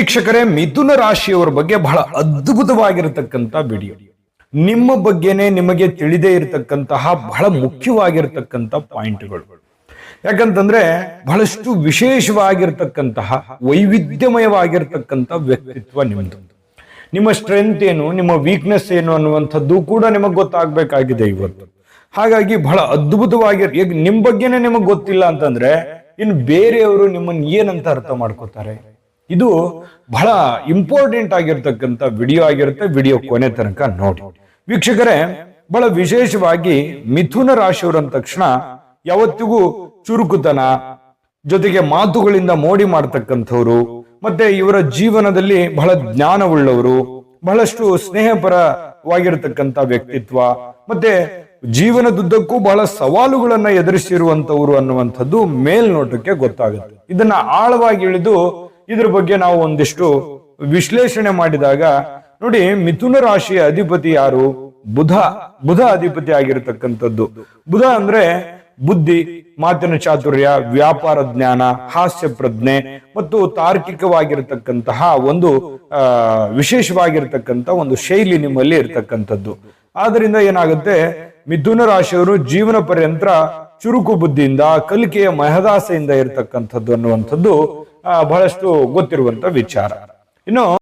ವೀಕ್ಷಕರೇ, ಮಿಥುನ ರಾಶಿಯವರ ಬಗ್ಗೆ ಬಹಳ ಅದ್ಭುತವಾಗಿರತಕ್ಕಂತ ವಿಡಿಯೋ ನಿಮ್ಮ ಬಗ್ಗೆನೇ ನಿಮಗೆ ತಿಳಿದೇ ಇರತಕ್ಕಂತಹ ಬಹಳ ಮುಖ್ಯವಾಗಿರತಕ್ಕಂತ ಪಾಯಿಂಟ್ಗಳು. ಯಾಕಂತಂದ್ರೆ, ಬಹಳಷ್ಟು ವಿಶೇಷವಾಗಿರ್ತಕ್ಕಂತಹ ವೈವಿಧ್ಯಮಯವಾಗಿರ್ತಕ್ಕಂಥ ವ್ಯಕ್ತಿತ್ವ ನಿಮ್ಮದು ನಿಮ್ಮ ಸ್ಟ್ರೆಂತ್ ಏನು, ನಿಮ್ಮ ವೀಕ್ನೆಸ್ ಏನು ಅನ್ನುವಂಥದ್ದು ಕೂಡ ನಿಮಗೆ ಗೊತ್ತಾಗಬೇಕಾಗಿದೆ ಇವತ್ತು. ಹಾಗಾಗಿ ಬಹಳ ಅದ್ಭುತವಾಗಿ ನಿಮ್ಮ ನಿಮ್ ಬಗ್ಗೆನೇ ನಿಮಗೆ ಗೊತ್ತಿಲ್ಲ ಅಂತಂದ್ರೆ, ಇನ್ನು ಬೇರೆಯವರು ನಿಮ್ಮನ್ನ ಏನಂತ ಅರ್ಥ ಮಾಡ್ಕೋತಾರೆ? ಇದು ಬಹಳ ಇಂಪಾರ್ಟೆಂಟ್ ಆಗಿರ್ತಕ್ಕಂಥ ವಿಡಿಯೋ ಆಗಿರುತ್ತೆ ವಿಡಿಯೋ ಕೊನೆ ತನಕ ನೋಡಿ. ವೀಕ್ಷಕರೇ, ಬಹಳ ವಿಶೇಷವಾಗಿ ಮಿಥುನ ರಾಶಿಯವರು ಅಂದ ತಕ್ಷಣ ಯಾವತ್ತಿಗೂ ಚುರುಕುತನ, ಜೊತೆಗೆ ಮಾತುಗಳಿಂದ ಮೋಡಿ ಮಾಡ್ತಕ್ಕಂಥವ್ರು ಮತ್ತೆ ಇವರ ಜೀವನದಲ್ಲಿ ಬಹಳ ಜ್ಞಾನವುಳ್ಳವರು, ಬಹಳಷ್ಟು ಸ್ನೇಹಪರವಾಗಿರ್ತಕ್ಕಂಥ ವ್ಯಕ್ತಿತ್ವ, ಮತ್ತೆ ಜೀವನದುದ್ದಕ್ಕೂ ಬಹಳ ಸವಾಲುಗಳನ್ನ ಎದುರಿಸಿರುವಂತವ್ರು ಅನ್ನುವಂಥದ್ದು ಮೇಲ್ನೋಟಕ್ಕೆ ಗೊತ್ತಾಗುತ್ತೆ. ಇದನ್ನ ಆಳವಾಗಿ ಇಳಿದು ಇದ್ರ ಬಗ್ಗೆ ನಾವು ಒಂದಿಷ್ಟು ವಿಶ್ಲೇಷಣೆ ಮಾಡಿದಾಗ, ನೋಡಿ, ಮಿಥುನ ರಾಶಿಯ ಅಧಿಪತಿ ಯಾರು? ಬುಧ. ಬುಧ ಅಧಿಪತಿ ಆಗಿರತಕ್ಕಂಥದ್ದು. ಬುಧ ಅಂದ್ರೆ ಬುದ್ಧಿ, ಮಾತಿನ ಚಾತುರ್ಯ, ವ್ಯಾಪಾರ ಜ್ಞಾನ, ಹಾಸ್ಯ ಪ್ರಜ್ಞೆ ಮತ್ತು ತಾರ್ಕಿಕವಾಗಿರತಕ್ಕಂತಹ ಒಂದು ವಿಶೇಷವಾಗಿರ್ತಕ್ಕಂಥ ಒಂದು ಶೈಲಿ ನಿಮ್ಮಲ್ಲಿ ಇರ್ತಕ್ಕಂಥದ್ದು. ಆದ್ರಿಂದ ಏನಾಗುತ್ತೆ? ಮಿಥುನ ರಾಶಿಯವರು ಜೀವನ ಪರ್ಯಂತ ಚುರುಕು ಬುದ್ಧಿಯಿಂದ, ಕಲಿಕೆಯ ಮಹದಾಸೆಯಿಂದ ಇರತಕ್ಕಂಥದ್ದು ಅನ್ನುವಂಥದ್ದು ಬಹಳಷ್ಟು ಗೊತ್ತಿರುವಂತ ವಿಚಾರ. ಇನ್ನು